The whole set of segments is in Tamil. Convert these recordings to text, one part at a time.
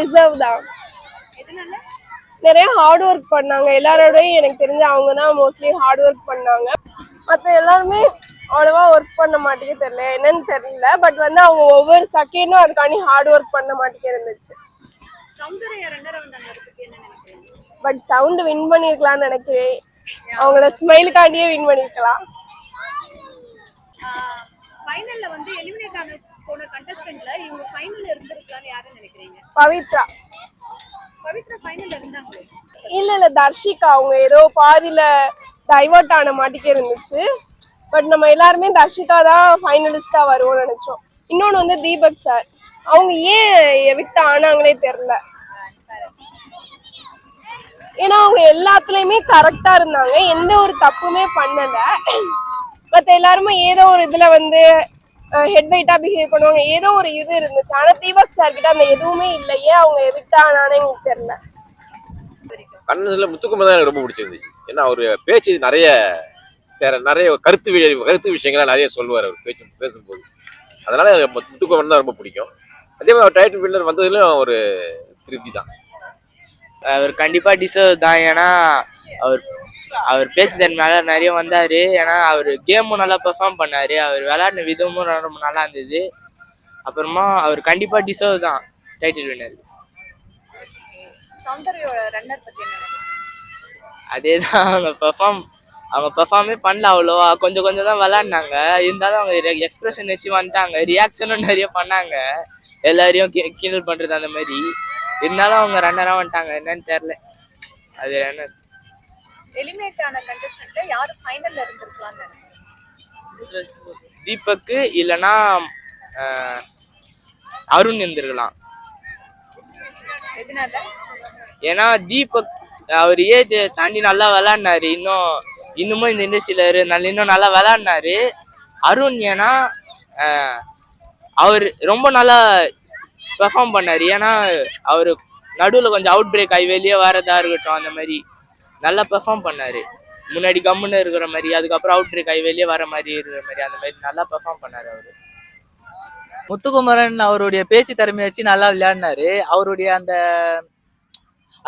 டிசர்வ் தான். நிறைய ஹார்ட் ஒர்க் பண்ணாங்க. எல்லாரோடையும் எனக்கு தெரிஞ்ச அவங்க தான் மோஸ்ட்லி ஹார்ட் ஒர்க் பண்ணாங்க. மற்ற எல்லாருமே அவ்வளவா ஒர்க் பண்ண மாட்டேங்க தெரியல. என்னன்னு தெரியல. பட் வந்து அவங்க ஒவ்வொரு செகண்டும் அதுக்காண்டி ஹார்ட் ஒர்க் பண்ண மாட்டேங்க இருந்துச்சு. பட் சவுண்ட் வின் பண்ணியிருக்கலாம்னு நினைக்கிறேன். அவங்கள ஸ்மைலுக்காண்டியே வின் பண்ணியிருக்கலாம் ஃபைனல்ல வந்து எலிமினேட் ஆன போன கண்டஸ்டன்ட்ல இவங்க ஃபைனல்ல இருந்திருக்கலாம்னு யாரும் நினைக்கிறீங்க? பவித்ரா. பவித்ரா ஃபைனல்ல இருந்தாங்களே? இல்ல இல்ல தர்ஷிகா. அவங்க ஏதோ பாதியில டைவர்ட் ஆன மாட்டிக்க இருந்துச்சு. பட் நம்ம எல்லாருமே தர்ஷிகா தான் ஃபைனலிஸ்டா வருவோம்னு நினைச்சோம். இன்னொன்னு வந்து தீபக் சார் அவங்க ஏன் எவிக்ட் ஆனாங்களே தெரியல. ஏன்னா அவங்க எல்லாத்துலயுமே கரெக்டா இருந்தாங்க. எந்த ஒரு தப்புமே பண்ணல. மத்த எல்லாருமே ஏதோ ஒரு இதுல வந்து ஹெட் வெயிட்டா பிஹேவ் பண்ணுவாங்க. ஏதோ ஒரு இது இருந்துச்சு. ஆனா தீபக் சார் கிட்ட அந்த எதுவுமே இல்லை. ஏன் அவங்க எவிக்ட் ஆனானே எனக்கு தெரியல. கண்ணன்ல முத்துக்குமார் தான் எனக்கு ரொம்ப பிடிச்சிருந்துச்சு. ஏன்னா அவர் பேச்சு நிறைய வேற நிறைய கருத்து கருத்து விஷயங்கள்லாம் நிறைய சொல்லுவார் அவர். பேச்சு பேசும்போது. அதனால எனக்கு முத்துக்குமார் தான் ரொம்ப பிடிக்கும். அதே மாதிரி டைட்டில் வின்னர் வந்ததுலயும் ஒரு திருப்தி தான். அவர் கண்டிப்பா டிசர்வ் தான். ஏன்னா அவர் அவர் பேச்சு தன்மையால நிறைய வந்தாரு. ஏன்னா அவர் கேமும் நல்லா பெர்ஃபார்ம் பண்ணாரு. அவர் விளையாடின விதமும் ரொம்ப நல்லா இருந்தது. அப்புறமா அவர் கண்டிப்பா டிசர்வ் தான் டைட்டில் நினைக்கிறீங்க? அதே தான் அவங்க பெர்ஃபார்ம் அவங்க பெர்ஃபார்மே பண்ணல அவ்வளோவா. கொஞ்சம் கொஞ்சம் தான் விளாட்னாங்க இருந்தாலும் அவங்க எக்ஸ்பிரஷன் வச்சு வந்துட்டாங்க. ரியாக்ஷனும் நிறைய பண்ணாங்க. எல்லாரையும் கீ கீழல் பண்ணுறது அந்த மாதிரி. இருந்தாலும் அவங்க ரன்னராக வந்துட்டாங்க. என்னன்னு தெரில அது என்ன எலிமினேட் ஆன கண்டஸ்டன்ட்ல யாரு ஃபைனல்ல இருந்திருக்கலாம்னு தீபக்கு இல்லைன்னா ஆஹ், அருண் இருந்திருக்கலாம். எதனால? ஏன்னா தீபக் அவர் ஏஜ் தாண்டி நல்லா விளாட்னாரு. இன்னும் இன்னமும் இந்த இண்டஸ்ட்ரியில் இரு நல்ல இன்னும் நல்லா விளாட்னாரு. அருண் ஏன்னா அவர் ரொம்ப நல்லா பெர்ஃபார்ம் பண்ணாரு. ஏன்னா அவர் நடுவில் கொஞ்சம் அவுட் பிரேக் ஆகி வெளியே வரதா இருக்கட்டும் அந்த மாதிரி. நல்லா பெர்ஃபார்ம் பண்ணார். முன்னாடி கம்முன்னு இருக்கிற மாதிரி அதுக்கப்புறம் அவுட்ரு கை வெளியே வர மாதிரி இருக்கிற மாதிரி அந்த மாதிரி நல்லா பெர்ஃபார்ம் பண்ணார் அவர். முத்துக்குமரன் அவருடைய பேச்சு திறமையை வச்சு நல்லா விளையாடினாரு. அவருடைய அந்த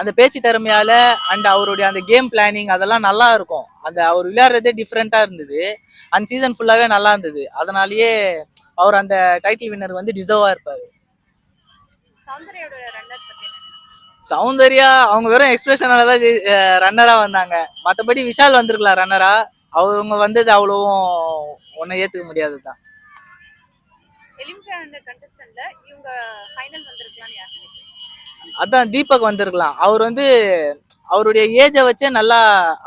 அந்த பேச்சு திறமையால அண்ட் அவருடைய அந்த கேம் பிளானிங் அதெல்லாம் நல்லா இருக்கும். அந்த அவர் விளையாடுறதே டிஃப்ரெண்ட்டாக இருந்தது. அந்த சீசன் ஃபுல்லாகவே நல்லா இருந்தது. அதனாலேயே அவர் அந்த டைட்டில் வின்னர் வந்து டிசர்வாக இருப்பார். சௌந்தர்யா அவங்க வெறும் எக்ஸ்பிரஷனால தான் ரன்னராக வந்தாங்க. மற்றபடி விஷால் வந்திருக்கலாம் ரன்னரா அவங்க வந்தது அவ்வளோவும் ஒன்றும் ஏற்றுக்க முடியாது தான் அதான் தீபக் வந்திருக்கலாம். அவர் வந்து அவருடைய ஏஜை வச்சே நல்லா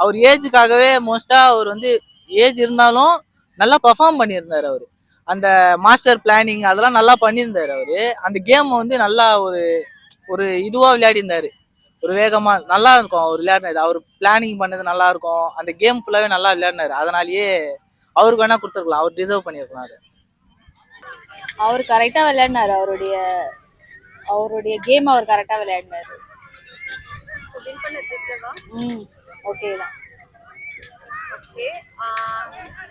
அவர் ஏஜுக்காகவே மோஸ்டா அவர் வந்து ஏஜ் இருந்தாலும் நல்லா பர்ஃபார்ம் பண்ணியிருந்தார் அவர். அந்த மாஸ்டர் பிளானிங் அதெல்லாம் நல்லா பண்ணியிருந்தார் அவர். அந்த கேம் வந்து நல்லா ஒரு ஒரு இதுவாக விளையாடிருந்தார் ஒரு வேகமாக நல்லா இருக்கும் அவர் விளையாடினது அவர் பிளானிங் பண்ணது நல்லா இருக்கும். அந்த கேம் ஃபுல்லாகவே நல்லா விளையாடினார். அதனாலேயே அவருக்கு வேணால் கொடுத்துருக்கலாம். அவர் டிசர்வ் பண்ணியிருக்கலாம் அது. அவர் கரெக்டாக விளையாடினார். அவருடைய அவருடைய கேம் அவர் கரெக்டாக விளையாடினார். ம் ஓகே தான். ஓகே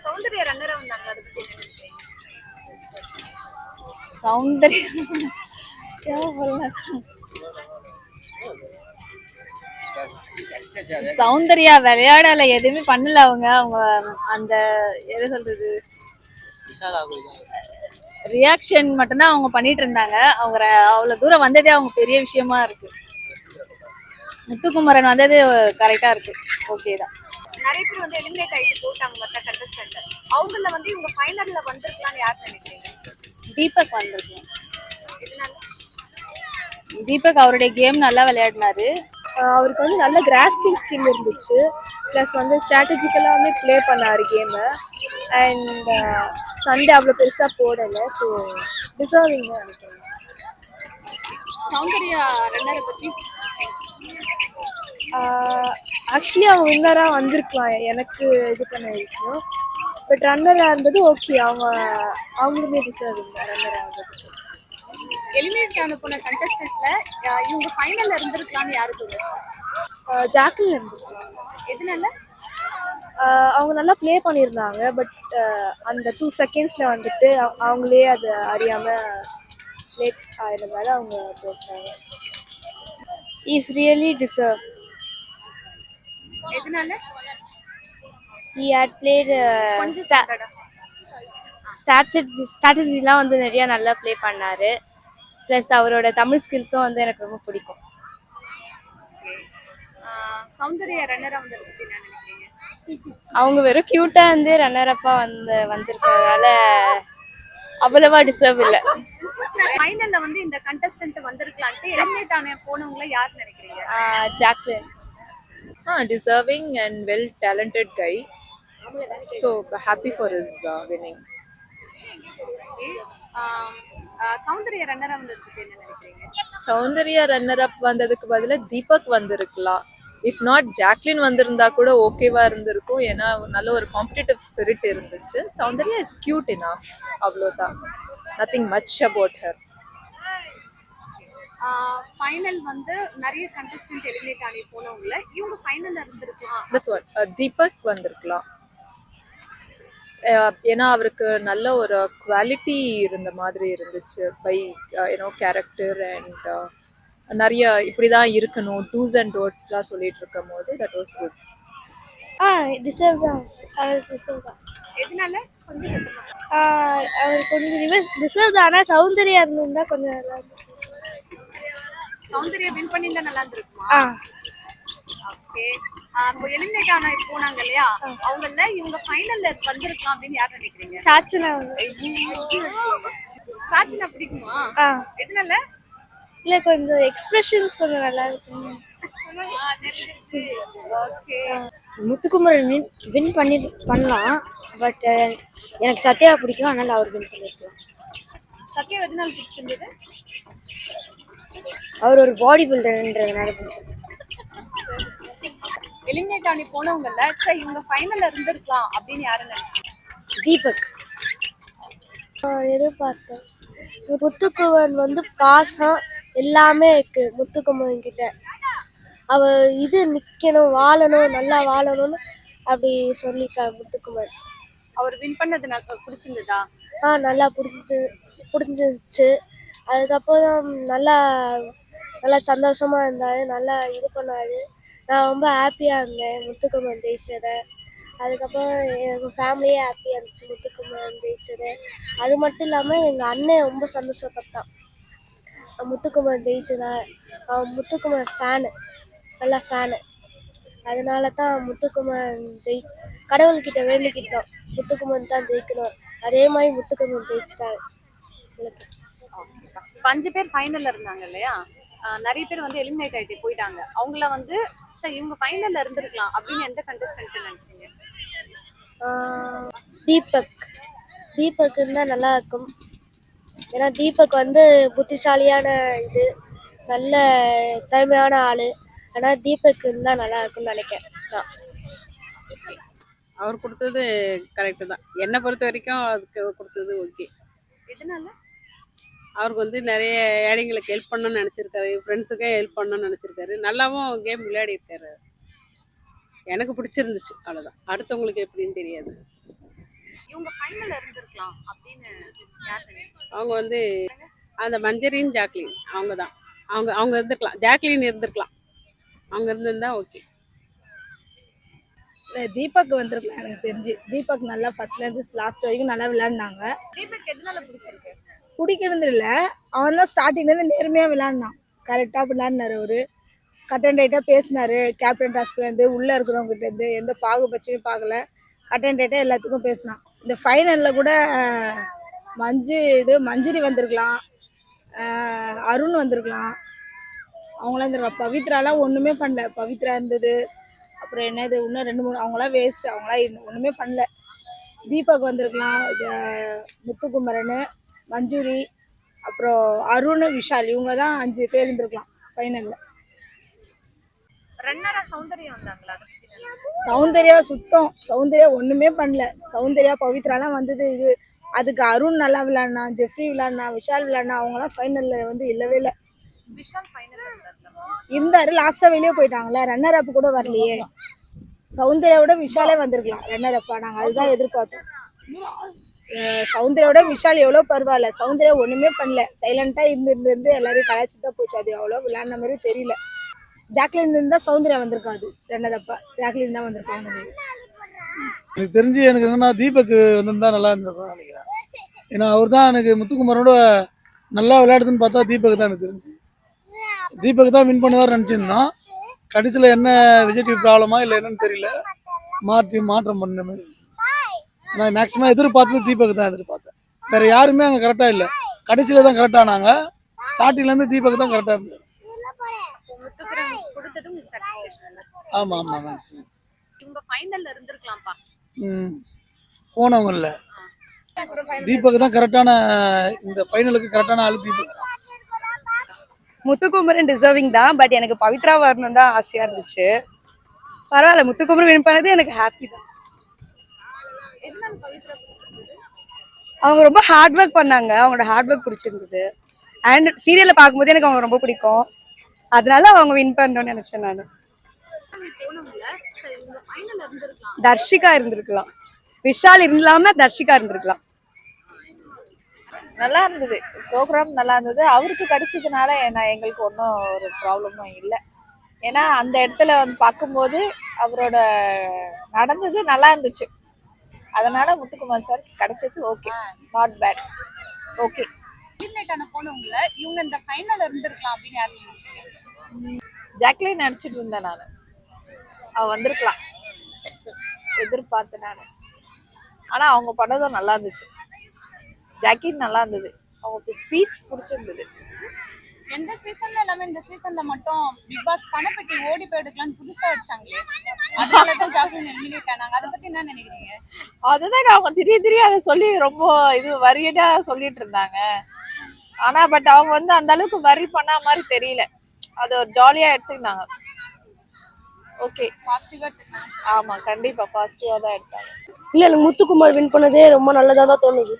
சௌந்தர்யா ரன்னர் வந்தாங்க அதை பற்றி சௌந்தர்யா சௌந்தர்யா விளையாடல எதுவுமே பண்ணல அவங்க. அவங்க அந்த எது சொல்றது? ரியாக்ஷன் மட்டும்தான் அவங்க பண்ணிட்டு இருந்தாங்க. அவங்க அவ்வளவு தூரம் வந்ததே அவங்க பெரிய விஷயமா இருக்கு. முத்துக்குமரன் வந்தது கரெக்டா இருக்கு. ஓகே தான். நிறைய பேர் வந்து எலிமினேட் ஆயிட்டு போட்டாங்க மற்ற கண்டஸ்டன்ட் அவங்கள வந்து இவங்க ஃபைனல்ல வந்திருக்கலாம்னு யார் நினைக்கிறீங்க? தீபக் வந்திருக்கு இதனால தீபக் அவருடைய கேம் நல்லா விளையாடினாரு. அவருக்கு வந்து நல்ல கிராஸ்பிங் ஸ்கில் இருந்துச்சு. ப்ளஸ் வந்து ஸ்ட்ராட்டஜிக்கலாகவே ப்ளே பண்ணார் கேமை அண்ட் சண்டே அவ்வளோ பெருசாக போடலை. ஸோ டிசர்விங் நினைக்கிறேன். சௌந்தர்யா ரன்னரை பத்தி? ஆக்சுவலி அவங்க வின்னராக வந்திருக்கலாம். எனக்கு இது பண்ண வரைக்கும். பட் ரன்னராக இருந்தது ஓகே அவங்க அவங்களுமே டிசர்விங் தான். ரன்னர் ஆகிறதுக்கு எலிமினேட் ஆன போன கண்டஸ்டன்ட்ல இவங்க ஃபைனல்ல இருந்திருக்கலாம்னு யாருக்கு தோணுச்சு ஜாக்கில் இருந்திருக்கலாம் எதனால? அவங்க நல்லா ப்ளே பண்ணியிருந்தாங்க பட் அந்த டூ செகண்ட்ஸில் வந்துட்டு அவ- அவங்களே அது அறியாமல் லேட் ஆயிருந்தால அவங்க போட்டாங்க. இஸ் ரியலி டிசர்வ் எதனால? ஹி ஹேட் பிளேட் ஸ்ட்ராட்டஜிலாம் வந்து நிறைய நல்லா ப்ளே பண்ணாரு. ப்ளஸ் அவரோட தமிழ் ஸ்கில்ஸும் வந்து எனக்கு ரொம்ப பிடிக்கும். சௌந்தர்யா ரன்னரா அவங்க வெறும் க்யூட்டாக வந்து ரன்னர் அப்பா வந்து வந்திருக்கிறதால அவ்வளவா டிசர்வ் இல்லை. ஃபைனல்ல வந்து இந்த கண்டஸ்டன்ட் வந்திருக்கலான்ட்டு எலிமினேட் ஆன போனவங்கள யார் நினைக்கிறீங்க? Jacqueline well talented guy. So happy for his uh, winning. ஆம், ஆஹ் சௌந்தர்யா ரன்னரா வந்தது பத்தி என்ன நினைக்கிறீங்க? சௌந்தர்யா ரன்னர் அப் வந்ததுக்கு பதிலா தீபக் வந்திருக்கலாம். இஃப் நாட் ஜாக்லின் வந்திருந்தா கூட ஓகேவா இருந்திருக்கும். ஏன்னா நல்ல ஒரு காம்படிட்டிவ் ஸ்பிரிட் இருந்துச்சு. சௌந்தர்யா இஸ் கியூட் இனஃப் அவ்வளோதான் nothing much about her final வந்து நிறைய கண்டஸ்டன்ட் எலிமினேட் ஆனி போனவங்கள இவங்க ஃபைனல்ல இருந்திருக்கலாம். தட்ஸ் வாட் தீபக் வந்திருக்கலாம். ஏன்னா அவருக்கு நல்ல ஒரு குவாலிட்டி இருந்த மாதிரி இருந்துச்சு பை யூனோ கேரக்டர் அண்ட் நிறைய இப்படி தான் இருக்கணும் டூஸ் அண்ட் டோட்ஸ்லாம் சொல்லிட்டு இருக்கும் போது that was good ah deserve தான். டிசர்வ் தான். எதனால? அவர் கொஞ்சம் டிசர்வ் தான். ஆனால் சௌந்தர்யா இருந்திருந்தா கொஞ்சம் நல்லா இருந்திருக்கும். சௌந்தர்யா வின் பண்ணியிருந்தா நல்லா இருந்திருக்குமா? ஆ. ஓகே இப்போ எலிமினேட் ஆன போனாங்க இல்லையா அவங்கள இவங்க ஃபைனல்ல வந்திருக்கலாம் அப்படின்னு யார் நினைக்கிறீங்க? சாச்சனா பிரார்த்தனா பிடிக்குமா? எதனால? இல்லை கொஞ்சம் எக்ஸ்பிரஷன்ஸ் கொஞ்சம் நல்லா இருக்கும். ஓகே. முத்துக்குமரன் வின் பண்ணி பண்ணலாம். பட் எனக்கு சத்யா பிடிக்கும். அதனால அவர் வின் பண்ணிருக்கலாம். சத்யா எதனால பிடிச்சிருந்தது? அவர் ஒரு பாடி பில்டர்ன்றதுனால பிடிச்சது எலிமினேட் ஆனி போனவங்கல சரி இவங்க ஃபைனல்ல இருந்திருக்கலாம் அப்படின்னு யாரும் நினைச்சீங்க தீபக். எதிர்பார்த்தேன். முத்துக்குமரன் வந்து பாசம் எல்லாமே இருக்கு முத்துக்குமரன் கிட்ட. அவ இது நிக்கணும் வாழணும் நல்லா வாழணும்னு அப்படி சொல்லியிருக்காரு முத்துக்குமரன். அவர் வின் பண்ணது நான் பிடிச்சிருந்ததா? ஆ நல்லா பிடிச்சி பிடிச்சிருந்துச்சு அதுக்கப்புறம் நல்லா நல்லா சந்தோஷமா இருந்தாரு நல்லா இது பண்ணாரு. நான் ரொம்ப ஹாப்பியாக இருந்தேன். முத்துக்குமரன் ஜெயிச்சதை. அதுக்கப்புறம் எங்கள் ஃபேமிலியே ஹாப்பியாக இருந்துச்சு முத்துக்குமரன் ஜெயிச்சது. அது மட்டும் இல்லாமல் எங்கள் அண்ணன் ரொம்ப சந்தோஷப்பட்டான். முத்துக்குமரன் ஜெயிச்சதா? அவன் முத்துக்குமரன் ஃபேனு நல்ல ஃபேனு அதனால தான் முத்துக்குமரன் ஜெயி கடவுள்கிட்ட வேண்டிக்கிட்டோம். முத்துக்குமரன் தான் ஜெயிக்கணும். அதே மாதிரி முத்துக்குமரன் ஜெயிச்சிட்டாரு. அஞ்சு பேர் ஃபைனல்ல இருந்தாங்க இல்லையா? நிறைய பேர் வந்து எலிமினேட் ஆகிட்டு போயிட்டாங்க. அவங்கள வந்து சரி இவங்க ஃபைனல்ல இருந்திருக்கலாம் அப்படின்னு எந்த கண்டஸ்டன்ட் நினைச்சீங்க? தீபக். தீபக் இருந்தால் நல்லா இருக்கும். ஏன்னா தீபக் வந்து புத்திசாலியான இது நல்ல திறமையான ஆள். ஆனால் தீபக் இருந்தால் நல்லா இருக்கும்னு நினைக்கிறேன். நான் அவர் கொடுத்தது கரெக்டு தான். என்னை பொறுத்த வரைக்கும் அதுக்கு கொடுத்தது ஓகே எதனால? அவருக்கு வந்து நிறைய ஏழைங்களுக்கு ஹெல்ப் பண்ணணும்னு நினச்சிருக்காரு. ஃப்ரெண்ட்ஸுக்கே ஹெல்ப் பண்ணணும்னு நினச்சிருக்காரு. நல்லாவும் கேம் விளையாடி இருக்காரு எனக்கு பிடிச்சிருந்துச்சு. அவ்வளோதான் அடுத்தவங்களுக்கு எப்படின்னு தெரியாது. அவங்க வந்து அந்த மஞ்சரின் ஜாக்லின். அவங்க தான் அவங்க அவங்க இருந்திருக்கலாம். ஜாக்லின் இருந்திருக்கலாம். அவங்க இருந்திருந்தா ஓகே தீபக் வந்திருக்கலாம் எனக்கு தெரிஞ்சு. தீபக் நல்லா ஃபர்ஸ்ட்லேருந்து லாஸ்ட் வரைக்கும் நல்லா விளையாடினாங்க. தீபக் எதனால பிடிச்சிருக்கு? பிடிக்கிறது இல்லை. அவன் தான் ஸ்டார்டிங்லேருந்து நேர்மையாக விளாட்னான் கரெக்டாக விளாட்னாரு அவர். கட் அண்ட் ரைட்டாக பேசினார். கேப்டன் டாஸ்க்லேருந்து உள்ளே இருக்கிறவங்ககிட்டேருந்து எந்த பாகுபட்சமும் பார்க்கல கட் அண்ட் ரைட்டாக எல்லாத்துக்கும் பேசினான். இந்த ஃபைனலில் கூட மஞ்சு இது மஞ்சுரி வந்திருக்கலாம். அருண் வந்திருக்கலாம். அவங்களாம் இருந்திருக்கலாம் பவித்ராலாம் ஒன்றுமே பண்ணல. பவித்ரா இருந்தது. அப்புறம் என்னது? இன்னும் ரெண்டு மூணு அவங்களாம் வேஸ்ட்டு அவங்களாம் இன்னும் ஒன்றுமே பண்ணல. தீபக் வந்திருக்கலாம். இது, முத்துக்குமரன். மஞ்சுரி அப்புறம் அருண் விஷால் இவங்க தான் அஞ்சு பேர் இருந்திருக்கலாம் ஃபைனலில் சௌந்தர்யா சுத்தம். சௌந்தர்யா ஒன்றுமே பண்ணல. சௌந்தர்யா பவித்ராலாம் வந்தது இது. அதுக்கு அருண் நல்லா விளையாடினான் ஜெஃப்ரி விளையாடினான் விஷால் விளையாடினா அவங்களாம் ஃபைனலில் வந்து இல்லவே இல்லை. இருந்தாரு லாஸ்ட்டாக வெளியே போயிட்டாங்களே? ரன்னர் அப் கூட வரலையே. சௌந்தர்யாவோட விஷாலே வந்திருக்கலாம் ரன்னர் அப்பா நாங்கள் அதுதான் எதிர்பார்த்தோம். சௌந்தர்யாவோட விஷால் எவ்வளோ பரவாயில்ல. சவுந்தரியா ஒன்றுமே பண்ணல. சைலண்ட்டாக இருந்து இருந்து இருந்து எல்லாரையும் கலாய்ச்சிட்டு தான் போச்சு. அது அவ்வளோ விளையாடின மாதிரி தெரியல. ஜாக்லின் இருந்தால் சௌந்தர்யா வந்திருக்காது ரெண்டாவதப்பா ஜாக்லின் தான் வந்திருக்காங்க எனக்கு தெரிஞ்சு எனக்கு என்னன்னா தீபக் வந்திருந்தா நல்லா இருந்திருக்கும் நினைக்கிறேன். ஏன்னா அவர் தான் எனக்கு முத்துக்குமாரோட நல்லா விளையாடுதுன்னு பார்த்தா தீபக் தான் எனக்கு தெரிஞ்சு. தீபக் தான் வின் பண்ணுவார் நினச்சிருந்தான். கடைசியில் என்ன விஜய் டிவி ப்ராப்ளமா இல்லை என்னன்னு தெரியல. மாற்றி மாற்றம் பண்ண மாதிரி நான் மேக்ஸிமம் எதிர்பார்த்தது தீபக் தான் எதிர்பார்த்தேன். வேற யாருமே அங்கே கரெக்டாக இல்லை. கடைசியில் தான் கரெக்டானாங்க ஸ்டார்டிங்லேருந்து தீபக் தான் கரெக்டாக இருந்தது ஆமாம் ஆமாம் மேக்ஸிமம் போனவங்க இல்லை. தீபக் தான் கரெக்டான இந்த ஃபைனலுக்கு கரெக்டான ஆளு தீபக். முத்துக்குமரன் டிசர்விங் தான் பட் எனக்கு பவித்ரா வரணும் தான் ஆசையா இருந்துச்சு. பரவாயில்ல முத்துக்குமரன் வின் பண்ணது எனக்கு ஹாப்பி தான். அவங்க ரொம்ப ஹார்ட் ஒர்க் பண்ணாங்க. அவங்களோட ஹார்ட் ஒர்க் பிடிச்சிருந்தது. அண்ட் சீரியல்ல பார்க்கும்போது எனக்கு அவங்க ரொம்ப பிடிக்கும். அதனால அவங்க வின் பண்ணணும்னு நினைச்சேன் நான். தர்ஷிகா இருந்திருக்கலாம். விஷால் இல்லாம தர்ஷிகா இருந்திருக்கலாம். நல்லா இருந்தது. ப்ரோக்ராம் நல்லா இருந்தது. அவருக்கு கிடைச்சதுனால நான் எங்களுக்கு ஒன்றும் ஒரு ப்ராப்ளமும் இல்லை. ஏன்னா அந்த இடத்துல வந்து பார்க்கும்போது அவரோட நடந்தது நல்லா இருந்துச்சு. அதனால முத்துக்குமார் சார் கிடைச்சது okay not bad okay eliminate ஆன போனவங்கள இவங்க இந்த ஃபைனல்ல இருந்திருக்கலாம் அப்படின்னு யாரும் நினைச்சீங்க? ஜாக்லின் நினச்சிட்டு இருந்தேன் நான். அவ வந்திருக்கலாம். எதிர்பார்த்தேன் நான். ஆனால் அவங்க பண்ணதும் நல்லா இருந்துச்சு. ஜாக்கின் நல்லா இருந்தது. அவங்க ஸ்பீச் பிடிச்சிருந்தது. எந்த சீசன்ல இல்லாம இந்த சீசன்ல மட்டும் பிக் பாஸ் பணப்பெட்டி ஓடி போயிடுக்கலாம்னு புதுசா வச்சாங்களே? அதனாலதான் ஜாக்லின் எலிமினேட் ஆனாங்க அதை பத்தி என்ன நினைக்கிறீங்க? அதுதான் அவங்க திடீர் திடீர் அதை சொல்லி ரொம்ப இது வரியடா சொல்லிட்டு இருந்தாங்க. ஆனா பட் அவங்க வந்து அந்த அளவுக்கு வரி பண்ண மாதிரி தெரியல. அது ஒரு ஜாலியா எடுத்துக்கினாங்க. ஓகே பாசிட்டிவா ஆமா கண்டிப்பா பாசிட்டிவா தான் எடுத்தாங்க. இல்லை எனக்கு முத்துக்குமார் வின் பண்ணதே ரொம்ப நல்லதாக தான் தோணுது.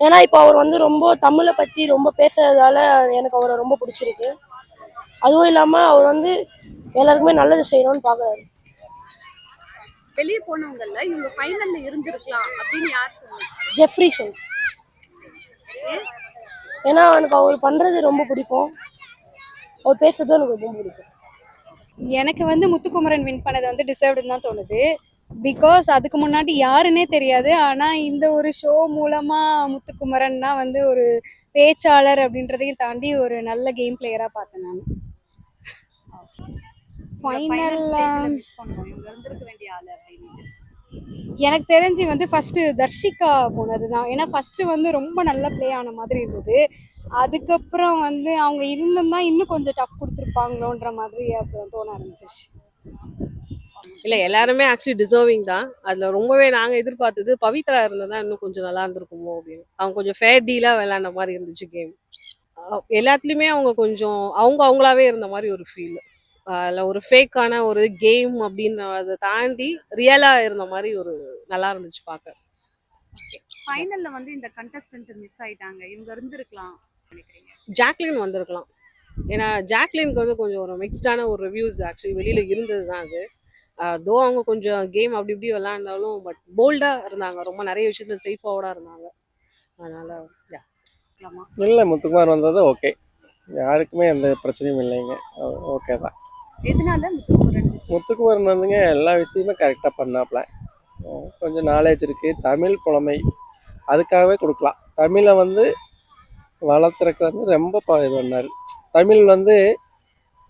ஏன்னா இப்போ அவர் வந்து ரொம்ப தமிழை பற்றி ரொம்ப பேசுறதால எனக்கு அவரை ரொம்ப பிடிச்சிருக்கு. அதுவும் இல்லாமல் அவர் வந்து எல்லாருக்குமே நல்லது செய்யணும்னு பார்க்குறாரு வெளியே போனவங்கல்ல இவங்க ஃபைனல்ல இருந்திருக்கலாம் அப்படின்னு யார் ஜெஃப்ரி சொல். ஏன்னா எனக்கு அவர் பண்ணுறது ரொம்ப பிடிக்கும். அவர் பேசுறதும் எனக்கு ரொம்ப பிடிக்கும். எனக்கு வந்து முத்துக்குமரன் வின் பண்ணது வந்து டிசர்வ்டுன்னு தான் தோணுது. பிகாஸ் அதுக்கு முன்னாடி யாருன்னே தெரியாது. ஆனால் இந்த ஒரு ஷோ மூலமாக முத்துக்குமரன் தான் வந்து ஒரு பேச்சாளர் அப்படின்றதையும் தாண்டி ஒரு நல்ல கேம் பிளேயராக பார்த்தேன் நான். அப்படின்னு. எனக்கு தெரிஞ்சு வந்து ஃபர்ஸ்ட் தர்ஷிகா போனது தான் ஏன்னா ஃபர்ஸ்ட் வந்து ரொம்ப நல்ல ப்ளே ஆன மாதிரி இருந்தது. அதுக்கப்புறம் வந்து அவங்க இருந்திருந்தா இன்னும் கொஞ்சம் டஃப் கொடுத்துருப்பாங்களோன்ற மாதிரி அப்புறம் தோண ஆரம்பிச்சிச்சு இல்லை எல்லாருமே ஆக்சுவலி டிசர்விங் தான். அதில் ரொம்பவே நாங்கள் எதிர்பார்த்தது பவித்ரா இருந்தால் இன்னும் கொஞ்சம் நல்லா இருந்திருக்குமோ அப்படின்னு. அவங்க கொஞ்சம் ஃபேர் டீலாக விளையாண்ட மாதிரி இருந்துச்சு கேம் எல்லாத்துலேயுமே அவங்க கொஞ்சம் அவங்க அவங்களாவே இருந்த மாதிரி ஒரு ஃபீல் அதில் ஒரு ஃபேக்கான ஒரு கேம் அப்படின்னு அதை தாண்டி ரியலாக இருந்த மாதிரி ஒரு நல்லா இருந்துச்சு பார்க்க. ஃபைனல்ல வந்து இந்த கண்டஸ்டன்ட் மிஸ் ஆயிட்டாங்க. இவங்க இருந்திருக்கலாம் ஜாக்லின் வந்திருக்கலாம். ஏன்னா ஜாக்லினுக்கு வந்து கொஞ்சம் ஒரு மிக்ஸ்டான ஒரு ரிவ்யூஸ் ஆக்சுவலி வெளியில் இருந்தது தான் அது. தோ அவங்க கொஞ்சம் கேம் அப்படி இப்படி விளாண்டாலும் பட் போல்டாக இருந்தாங்க. ரொம்ப நிறைய விஷயத்தில் ஸ்ட்ரெயிட் ஃபார்வர்டாக இருந்தாங்க. அதனால yeah. இல்லை முத்துக்குமார் வந்தது ஓகே யாருக்குமே எந்த பிரச்சனையும் இல்லைங்க. ஓகே தான். எதனால முத்துக்குமரன் miss? முத்துக்குமாரன் வந்துங்க எல்லா விஷயமே கரெக்டாக பண்ணாப்ல. கொஞ்சம் நாலேஜ் இருக்குது தமிழ் புலமை அதுக்காகவே கொடுக்கலாம். தமிழை வந்து வளர்த்துறக்கு வந்து ரொம்ப ப- இது பண்ணார். தமிழ் வந்து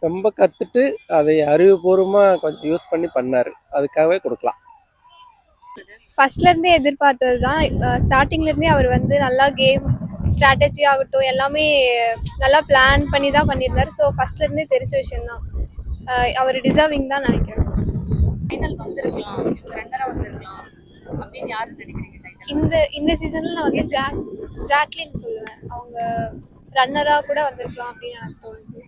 ரொம்ப கற்றுட்டு அதை அறிவுபூர்வமாக கொஞ்சம் யூஸ் பண்ணி பண்ணார். அதுக்காகவே கொடுக்கலாம். ஃபர்ஸ்ட்ல இருந்தே எதிர்பார்த்தது தான். ஸ்டார்டிங்ல இருந்தே அவர் வந்து நல்லா கேம் ஸ்ட்ராட்டஜி ஆகட்டும் எல்லாமே நல்லா பிளான் பண்ணி தான் பண்ணியிருந்தாரு. ஸோ ஃபர்ஸ்ட்ல இருந்தே தெரிஞ்ச விஷயம் தான். அவர் டிசர்விங் தான் நினைக்கிறேன். ஃபைனல் வந்திருக்கலாம். ரன்னரா வந்திருக்கலாம். அப்படின்னு யாரு நினைக்கிறீங்க? இந்த இந்த சீசன்ல நான் வந்து ஜாக் ஜாக்லின் சொல்லுவேன். அவங்க ரன்னரா கூட வந்திருக்கலாம் அப்படின்னு எனக்கு தோணுது.